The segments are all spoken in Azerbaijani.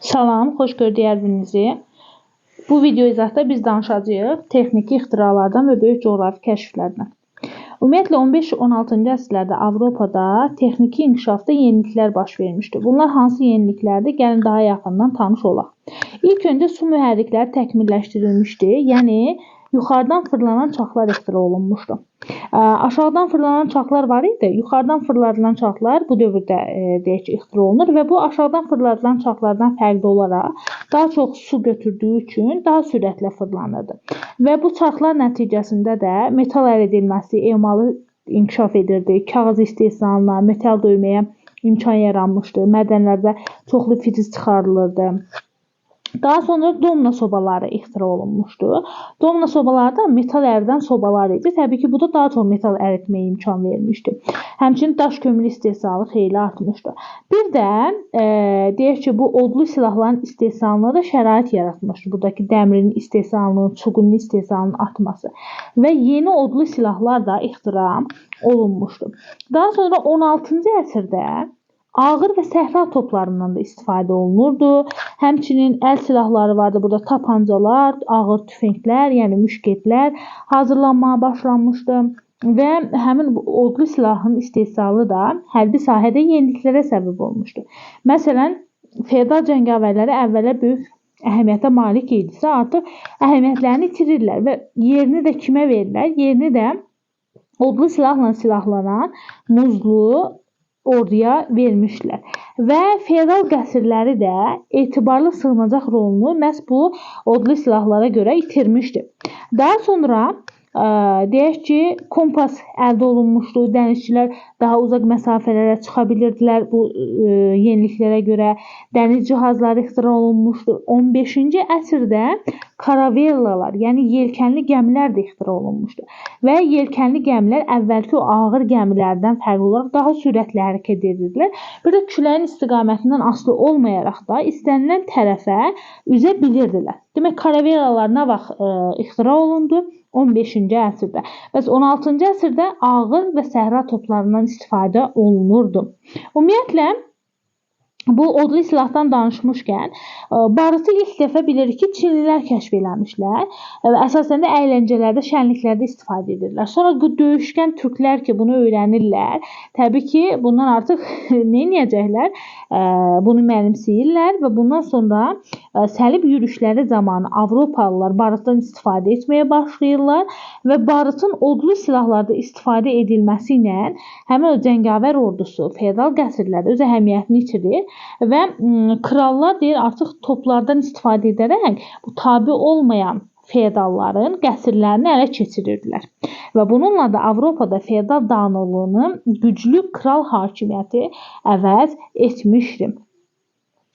Salam, xoş gördük hər birinizi. Bu video izahda biz danışacağıq texniki ixtiralardan və böyük coğrafi kəşflərdən. Ümumiyyətlə 15-16-cı əsrlərdə Avropada texniki inkişafda yeniliklər baş vermişdi. Bunlar hansı yeniliklərdir? Gəlin daha yaxından tanış olaq. İlk öncə su mühərrikləri təkmilləşdirilmişdi. Yəni yuxarıdan fırlanan çaxlar ixtira olunmuşdu. Aşağıdan fırlanan çaxlar var idi. Yuxarıdan fırladılan çaxlar bu dövrdə deyək ki, ixtira olunur və bu aşağıdan fırladılan çaxlardan fərqli olaraq daha çox su götürdüyü üçün daha sürətlə fırlanırdı. Və bu çaxlar nəticəsində də metal əldə edilməsi, emalı inkişaf edirdi. Kağız istehsalına, metal döyməyə imkan yaranmışdı. Mədənlərdə çoxlu fitiz çıxarılırdı. Daha sonra domna sobaları ixtira olunmuşdu. Domna sobaları da metal əridən sobalar idi. Təbii ki, bu da daha çox metal əritməyə imkan vermişdi. Həmçinin daş kömür istehsalı xeyli artmışdı. Bir də e, deyək ki, bu odlu silahların istehsalına da şərait yaratmışdı. Buradakı dəmirin istehsalının, çuğunun istehsalının artması və yeni odlu silahlar da ixtira olunmuşdu. Daha sonra 16-cı əsrdə Ağır və səhra toplarından da istifadə olunurdu. Həmçinin əl silahları vardı. Burada tapancalar, ağır tüfənglər, yəni müşketlər hazırlanmağa başlanmışdı və həmin odlu silahın istehsalı da hərbi sahədə yeniliklərə səbəb olmuşdu. Məsələn, feodal cəngavərləri əvvəllər böyük əhəmiyyətə malik idisə, artıq əhəmiyyətlərini itirirlər və yerini də kimə verirlər? Yerini də odlu silahla silahlanan muzlu orduya vermişdilər. Və feodal qəsrləri də etibarlı sığınacaq rolunu məhz bu odlu silahlara görə itirmişdi. Daha sonra deyək ki, kompas əldə olunmuşdu. Dənizçilər daha uzaq məsafələrə çıxa bilirdilər bu ə, yeniliklərə görə. Dəniz cihazları ixtira olunmuşdu. 15-ci əsrdə karavellalar, yəni yelkənli gəmilər də ixtira olunmuşdu. Və yelkənli gəmilər əvvəlki o ağır gəmilərdən fərqli olaraq daha sürətli hərəkət edirdilər. Bir də küləyin istiqamətindən asılı olmayaraq da istənilən tərəfə üzə bilirdilər. Demək karavellalar nə vaxt ə, ixtira olundu? 15-ci əsrdə. Bəs 16-cı əsrdə ağır və səhra toplarından istifadə olunurdu. Ümumiyyətlə Bu odlu silahdan danışmışkən, e, barutu ilk dəfə bilirik ki, Çinlilər kəşf eləmişlər və əsasən də əyləncələrdə, şənliklərdə istifadə edirlər. Sonra döyüşkən türklər ki, bunu öyrənirlər, təbii ki, bundan artıq nə edəcəklər? E, bunu mənimsəyirlər və bundan sonra e, səlib yürüşləri zamanı Avropalılar barutdan istifadə etməyə başlayırlar və barutun odlu silahlarda istifadə edilməsi ilə həmin o cəngavər ordusu, feodal qəsrlər öz əhəmiyyətini itirir və krallar deyir artıq toplardan istifadə edərək bu tabe olmayan feodalların qəsrlərini ələ keçirirdilər. Və bununla da Avropada feodal dağınıqlığını güclü kral hakimiyyəti əvəz etmişdi.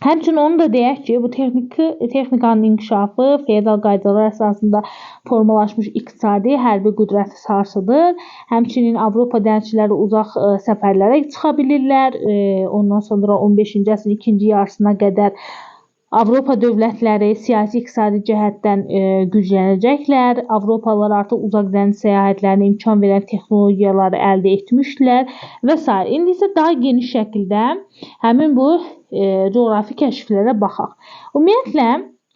Həmçinin onu da deyək ki, bu texniki texnikanın inkişafı feodal qaydalar əsasında formalaşmış iqtisadi hərbi qüdrəti sarsıdır. Həmçinin Avropa dənizçiləri uzaq ə, e, səfərlərə çıxa bilirlər. E, ondan sonra 15-ci əsrin ikinci yarısına qədər Avropa dövlətləri siyasi iqtisadi cəhətdən e, güclənəcəklər. Avropalılar artıq uzaq dəniz səyahətlərinə imkan verən texnologiyaları əldə etmişdilər və s. İndi isə daha geniş şəkildə həmin bu e, coğrafi kəşflərə baxaq. Ümumiyyətlə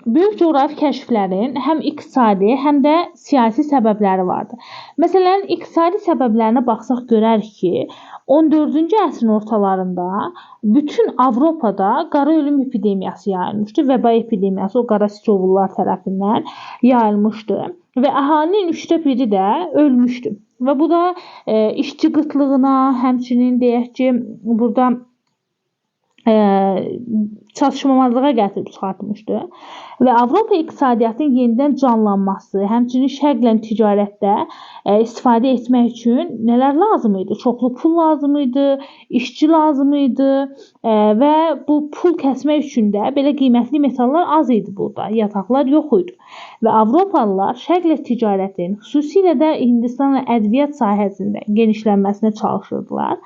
Böyük coğrafi kəşflərin həm iqtisadi, həm də siyasi səbəbləri vardır. Məsələn, iqtisadi səbəblərinə baxsaq görərik ki, 14-cü əsrin ortalarında bütün Avropada qara ölüm epidemiyası yayılmışdı. Vəba epidemiyası o qara siçovullar tərəfindən yayılmışdı və əhalinin 3də biri də ölmüşdü. Və bu da e, işçi qıtlığına, həmçinin deyək ki, burada e, çatışmamazlığa gətirib çıxartmışdı və Avropa iqtisadiyyatının yenidən canlanması, həmçinin şərqlə ticarətdə e, istifadə etmək üçün nələr lazım idi? Çoxlu pul lazım idi, işçi lazım idi e, və bu pul kəsmək üçün də belə qiymətli metallar az idi burada, yataqlar yox idi. Və Avropalılar şərqlə ticarətin, xüsusilə də Hindistanla ədviyyat sahəsində genişlənməsinə çalışırdılar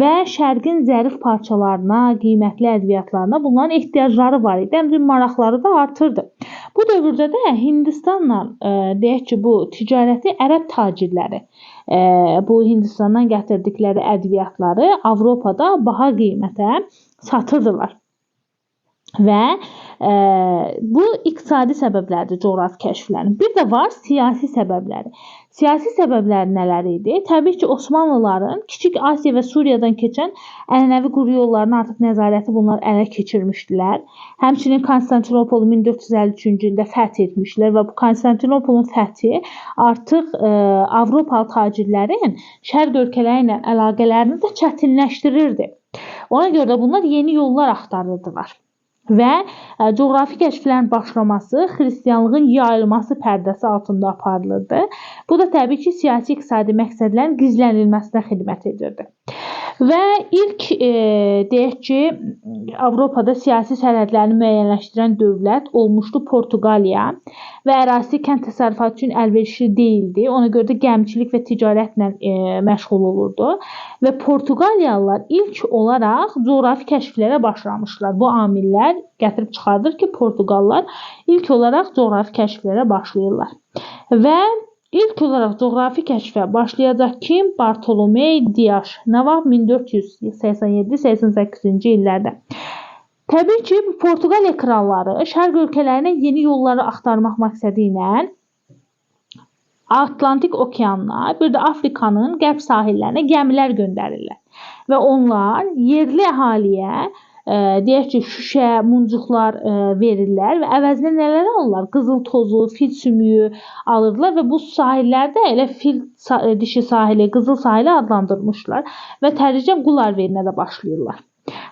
və şərqin zərif parçalarına, qiymətli ədviyyatlarına bunların ehtiyacları var idi. Həmçinin maraqları da artırdı. Bu dövrdə də Hindistanla e, deyək ki, bu ticarəti ərəb tacirləri e, bu Hindistandan gətirdikləri ədviyyatları Avropada baha qiymətə satırdılar. Və ə, bu iqtisadi səbəblərdir coğrafi kəşflərin. Bir də var siyasi səbəbləri. Siyasi səbəblər nələr idi? Təbii ki, Osmanlıların Kiçik Asiya və Suriyadan keçən ənənəvi quru yollarının artıq nəzarəti bunlar ələ keçirmişdilər. Həmçinin Konstantinopolu 1453-cü ildə fəth etmişlər və bu Konstantinopolun fəthi artıq ə, Avropalı tacirlərin şərq ölkələri ilə əlaqələrini də çətinləşdirirdi. Ona görə də bunlar yeni yollar axtarırdılar və ə, coğrafi kəşflərin başlaması xristianlığın yayılması pərdəsi altında aparılırdı. Bu da təbii ki, siyasi iqtisadi məqsədlərin gizlənilməsinə xidmət edirdi. Və ilk e, deyək ki, Avropada siyasi sərhədlərini müəyyənləşdirən dövlət olmuşdu Portuqaliya və ərazisi kənd təsərrüfatı üçün əlverişli deyildi. Ona görə də gəmiçilik və ticarətlə e, məşğul olurdu və Portuqaliyalılar ilk olaraq coğrafi kəşflərə başlamışlar. Bu amillər gətirib çıxardır ki, Portuqallılar ilk olaraq coğrafi kəşflərə başlayırlar. Və İlk olaraq coğrafi kəşfə başlayacaq kim? Bartolomey Dias. Nə vaxt 1487-88-ci illərdə. Təbii ki, Portuqaliya kralları şərq ölkələrinə yeni yolları axtarmaq məqsədi Atlantik okeanına, bir də Afrikanın qərb sahillərinə gəmilər göndərirlər. Və onlar yerli əhaliyə deyək ki, şüşə, muncuqlar verirlər və əvəzinə nələr alırlar? Qızıl tozu, fil sümüyü alırlar və bu sahillərdə elə fil dişi sahili, qızıl sahili adlandırmışlar və tədricən qular verməyə də başlayırlar.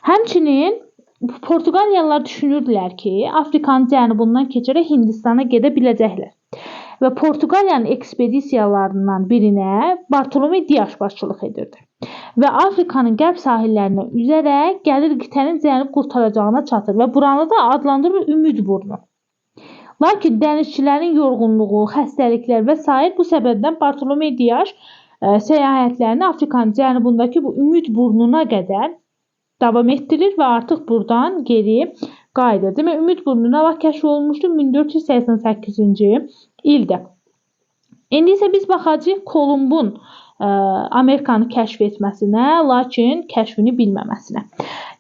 Həmçinin Portuqaliyalılar düşünürdülər ki, Afrikanın cənubundan keçərək Hindistana gedə biləcəklər. Və Portuqaliyanın ekspedisiyalarından birinə Bartolomé Dias başçılıq edirdi və Afrikanın qərb sahillərinə üzərək gəlir qitənin cənub qurtaracağına çatır və buranı da adlandırır Ümid burnu. Lakin dənizçilərin yorğunluğu, xəstəliklər və s. bu səbəbdən Bartolomé Dias ə, səyahətlərini Afrikanın cənubundakı bu Ümid burnuna qədər davam etdirir və artıq buradan geri qayıdır. Demək Ümid burnu nə vaxt kəşf olunmuşdu? 1488-ci ildə. İndi isə biz baxacağıq Kolumbun Amerikanı kəşf etməsinə, lakin kəşfini bilməməsinə.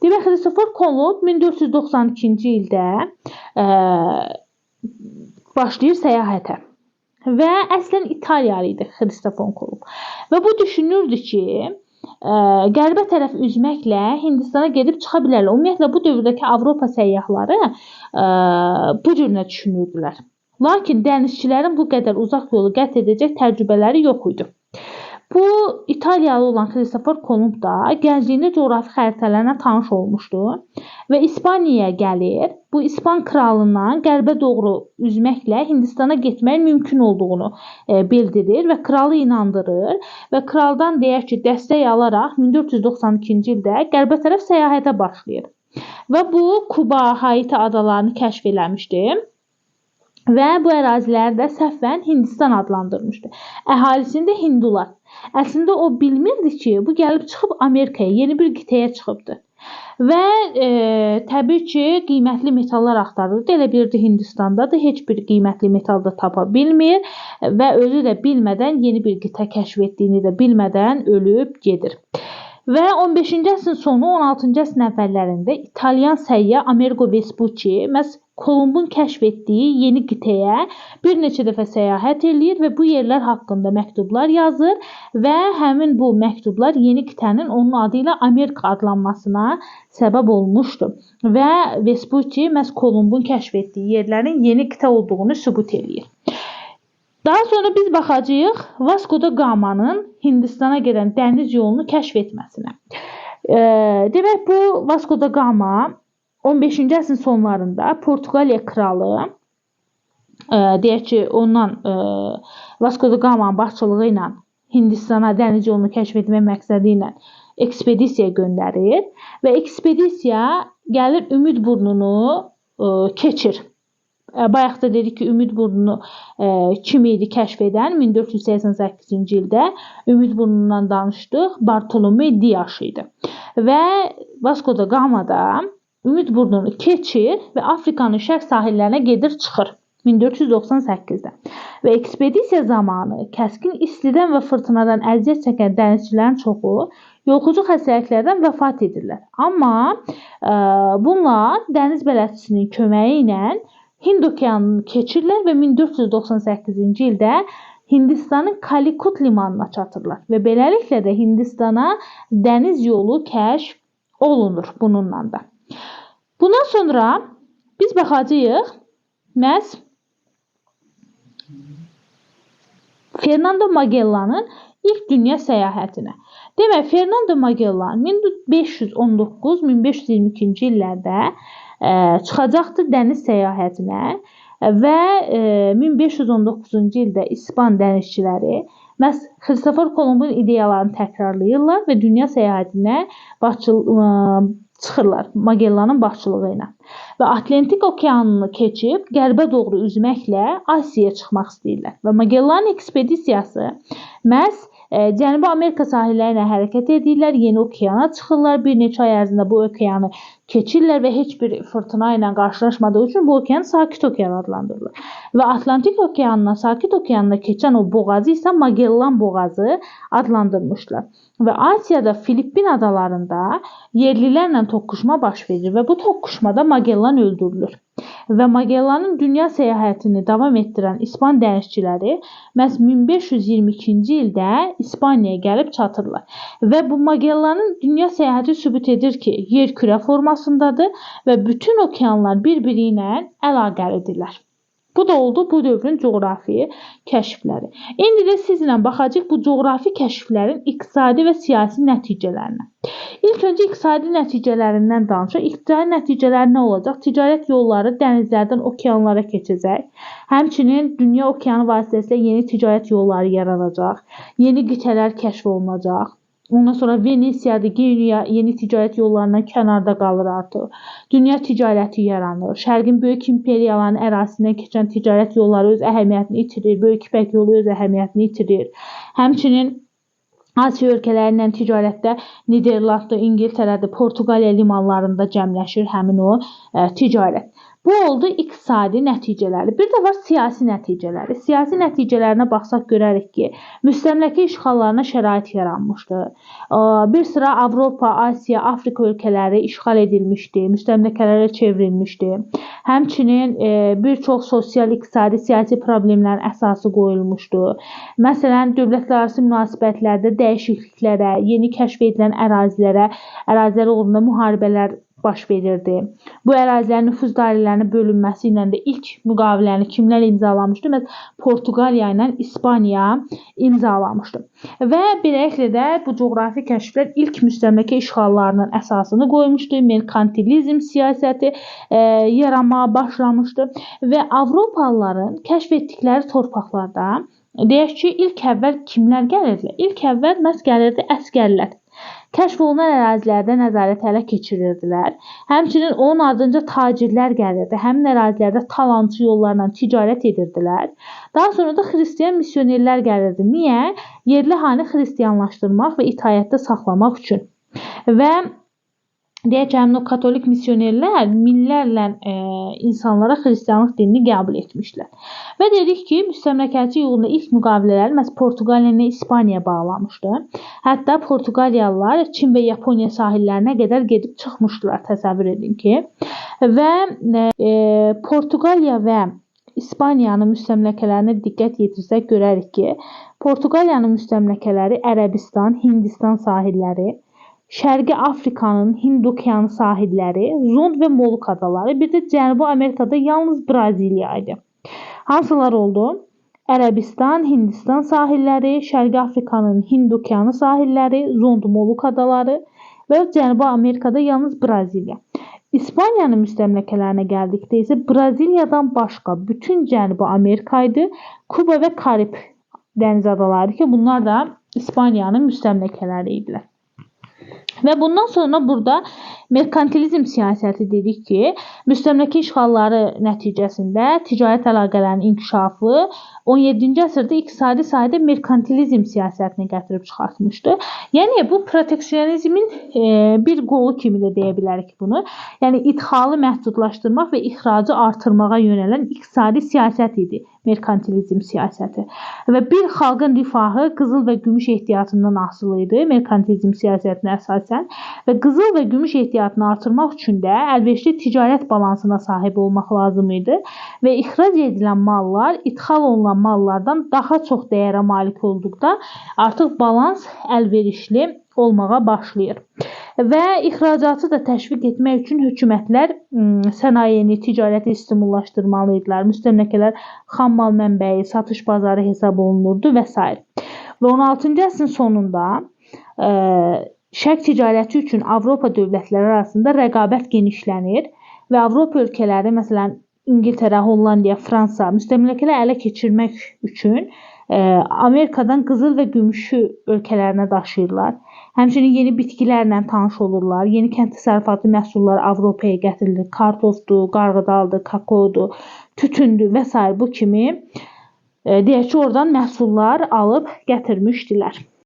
Demək, Christopher Kolumb 1492-ci ildə ə, başlayır səyahətə. Və əslən İtaliyalı idi Christopher Kolumb. Və bu düşünürdü ki, ə, qərbə tərəf üzməklə Hindistana gedib çıxa bilərlər. Ümumiyyətlə bu dövrdəki Avropa səyyahları ə, bu cürlə düşünürdülər. Lakin dənizçilərin bu qədər uzaq yolu qət edəcək təcrübələri yox idi. Bu İtaliyalı olan Christopher Kolumb da gəncliyində coğrafi xəritələrlə tanış olmuşdu və İspaniyaya gəlir. Bu İspan kralından qərbə doğru üzməklə Hindistana getmək mümkün olduğunu e, bildirir və kralı inandırır və kraldan deyək ki, dəstək alaraq 1492-ci ildə qərbə tərəf səyahətə başlayır. Və bu Kuba, Haiti adalarını kəşf eləmişdi və bu əraziləri də səhvən Hindistan adlandırmışdı. Əhalisində hindular. Əslində o bilmirdi ki, bu gəlib çıxıb Amerikaya, yeni bir qitəyə çıxıbdı. Və e, təbii ki, qiymətli metallar axtarırdı. Elə bilirdi Hindistandadır, heç bir qiymətli metal da tapa bilmir və özü də bilmədən yeni bir qitə kəşf etdiyini də bilmədən ölüb gedir. Və 15-ci əsrin sonu 16-cı əsrin əvvəllərində İtalyan səyyah Amerigo Vespucci məhz Kolumbun kəşf etdiyi yeni qitəyə bir neçə dəfə səyahət eləyir və bu yerlər haqqında məktublar yazır və həmin bu məktublar yeni qitənin onun adı ilə Amerika adlanmasına səbəb olmuşdu. Və Vespucci məhz Kolumbun kəşf etdiyi yerlərin yeni qitə olduğunu sübut eləyir. Daha sonra biz baxacağıq Vasco da Gama'nın Hindistana gedən dəniz yolunu kəşf etməsinə. E, demək bu Vasco da Gama 15-ci əsrin sonlarında Portuqaliya kralı e, deyək ki, ondan e, Vasco da Gama'nın başçılığı ilə Hindistana dəniz yolunu kəşf etmək məqsədi ilə ekspedisiya göndərir və ekspedisiya gəlir Ümid burnunu e, keçir. Bayaq da dedik ki, Ümid burnunu ə, kim idi kəşf edən? 1488-ci ildə Ümid burnundan danışdıq. Bartolomé Dias idi. Və Vasco da Gama da Ümid burnunu keçir və Afrikanın şərq sahillərinə gedir çıxır 1498-də. Və ekspedisiya zamanı kəskin istidən və fırtınadan əziyyət çəkən dənizçilərin çoxu yoluxucu xəstəliklərdən vəfat edirlər. Amma ə, bunlar dəniz bələdçisinin köməyi ilə Hind okeanını keçirlər və 1498-ci ildə Hindistanın Kalikut limanına çatırlar və beləliklə də Hindistana dəniz yolu kəşf olunur bununla da. Bundan sonra biz baxacağıq məhz Fernando Magellanın ilk dünya səyahətinə. Demək, Fernando Magellan 1519-1522-ci illərdə çıxacaqdı dəniz səyahətinə və ə, 1519-cu ildə İspan dənizçiləri məhz Kristofor Kolombun ideyalarını təkrarlayırlar və dünya səyahətinə başçı çıxırlar Magellanın başçılığı ilə. Və Atlantik okeanını keçib qərbə doğru üzməklə Asiyaya çıxmaq istəyirlər. Və Magellan ekspedisiyası məhz Cənubi Amerika sahilləri ilə hərəkət edirlər, Yeni okeana çıxırlar. Bir neçə ay ərzində bu okeanı keçirlər və heç bir fırtına ilə qarşılaşmadığı üçün bu okean Sakit okean adlandırılır. Və Atlantik okeanına, Sakit okeanına keçən o boğazı isə Magellan boğazı adlandırmışlar. Və Asiyada Filippin adalarında yerlilərlə toqquşma baş verir və bu toqquşmada Magellan öldürülür və Magellanın dünya səyahətini davam etdirən İspan dənizçiləri məhz 1522-ci ildə İspaniyaya gəlib çatırlar. Və bu Magellanın dünya səyahəti sübut edir ki, yer kürə formasındadır və bütün okeanlar bir-biri ilə əlaqəlidirlər. Bu da oldu bu dövrün coğrafi kəşfləri. İndi də sizlə baxacağıq bu coğrafi kəşflərin iqtisadi və siyasi nəticələrinə. İlk öncə iqtisadi nəticələrindən danışaq. İqtisadi nəticələri nə olacaq? Ticarət yolları dənizlərdən okeanlara keçəcək. Həmçinin dünya okeanı vasitəsilə yeni ticarət yolları yaranacaq. Yeni qitələr kəşf olunacaq. Ondan sonra Venesiyadır, Genuya yeni ticarət yollarından kənarda qalır artıq. Dünya ticarəti yaranır. Şərqin böyük imperiyaların ərazisindən keçən ticarət yolları öz əhəmiyyətini itirir. Böyük İpək yolu öz əhəmiyyətini itirir. Həmçinin Asiya ölkələri ilə ticarətdə Niderlandda, İngiltərədə, Portuqaliya limanlarında cəmləşir həmin o e, ticarət. Bu oldu iqtisadi nəticələri. Bir də var siyasi nəticələri. Siyasi nəticələrinə baxsaq görərik ki, müstəmləkə işğallarına şərait yaranmışdı. Bir sıra Avropa, Asiya, Afrika ölkələri işğal edilmişdi, müstəmləkələrə çevrilmişdi. Həmçinin e, bir çox sosial, iqtisadi, siyasi problemlərin əsası qoyulmuşdu. Məsələn, dövlətlərarası münasibətlərdə dəyişikliklərə, yeni kəşf edilən ərazilərə, ərazilər uğrunda müharibələr baş verirdi. Bu ərazilərin nüfuz dairələrinin bölünməsi ilə də ilk müqaviləni kimlər imzalamışdı? Məhz Portuqaliya ilə İspaniya imzalamışdı. Və beləliklə də bu coğrafi kəşflər ilk müstəmləkə işğallarının əsasını qoymuşdu. Merkantilizm siyasəti e, yaranmağa başlamışdı və Avropalıların kəşf etdikləri torpaqlarda deyək ki, ilk əvvəl kimlər gəlirdi? İlk əvvəl məhz gəlirdi əskərlər. Kəşf olunan ərazilərdə nəzarət ələ keçirirdilər. Həmçinin onun ardınca tacirlər gəlirdi. Həmin ərazilərdə talançı yollarla ticarət edirdilər. Daha sonra da xristian missionerlər gəlirdi. Niyə? Yerli hanı xristianlaşdırmaq və itaətdə saxlamaq üçün. Və Həmin o katolik missionerlər minlərlə e, insanlara xristianlıq dinini qəbul etmişlər. Və dedik ki, müstəmləkəçi yolunda ilk müqavilələri məhz Portuqaliya ilə İspaniya bağlamışdı. Hətta Portuqaliyalılar Çin və Yaponiya sahillərinə qədər gedib çıxmışdılar, təsəvvür edin ki. Və e, Portuqaliya və İspaniyanın müstəmləkələrinə diqqət yetirsək görərik ki, Portuqaliyanın müstəmləkələri Ərəbistan, Hindistan sahilləri, Şərqi Afrikanın Hind okeanı sahilləri, Zond və Moluk adaları, bir də Cənubi Amerikada yalnız Braziliya idi. Hansılar oldu? Ərəbistan, Hindistan sahilləri, Şərqi Afrikanın Hind okeanı sahilləri, Zond Moluk adaları və Cənubi Amerikada yalnız Braziliya. İspaniyanın müstəmləkələrinə gəldikdə isə Braziliyadan başqa bütün Cənubi Amerika idi. Kuba və Karib dəniz adaları ki, bunlar da İspaniyanın müstəmləkələri idilər. Və bundan sonra burada Merkantilizm siyasəti dedik ki, müstəmləkə işğalları nəticəsində ticarət əlaqələrinin inkişafı 17-ci əsrdə iqtisadi sahədə merkantilizm siyasətini gətirib çıxartmışdı. Yəni bu proteksionizmin e, bir qolu kimi də deyə bilərik bunu. Yəni idxalı məhdudlaşdırmaq və ixracı artırmağa yönələn iqtisadi siyasət idi merkantilizm siyasəti. Və bir xalqın rifahı qızıl və gümüş ehtiyatından asılı idi merkantilizm siyasətinə əsasən və qızıl və gümüş ehtiyatını artırmaq üçün də əlverişli ticarət balansına sahib olmaq lazım idi və ixrac edilən mallar idxal olunan mallardan daha çox dəyərə malik olduqda artıq balans əlverişli olmağa başlayır. Və ixracatı da təşviq etmək üçün hökumətlər sənayeni, ticarəti stimullaşdırmalı idilər. Müstəmləkələr xam mal mənbəyi, satış bazarı hesab olunurdu və s. Və 16-cı əsrin sonunda ə, şərq ticarəti üçün Avropa dövlətləri arasında rəqabət genişlənir və Avropa ölkələri, məsələn, İngiltərə, Hollandiya, Fransa müstəmləkələri ələ keçirmək üçün ə, Amerikadan qızıl və gümüşü ölkələrinə daşıyırlar. Həmçinin yeni bitkilərlə tanış olurlar. Yeni kənd təsərrüfatı məhsulları Avropaya gətirilir. Kartofdur, qarğıdaldır, kakaodur, tütündür və s. bu kimi e, deyək ki, oradan məhsullar alıb gətirmişdilər.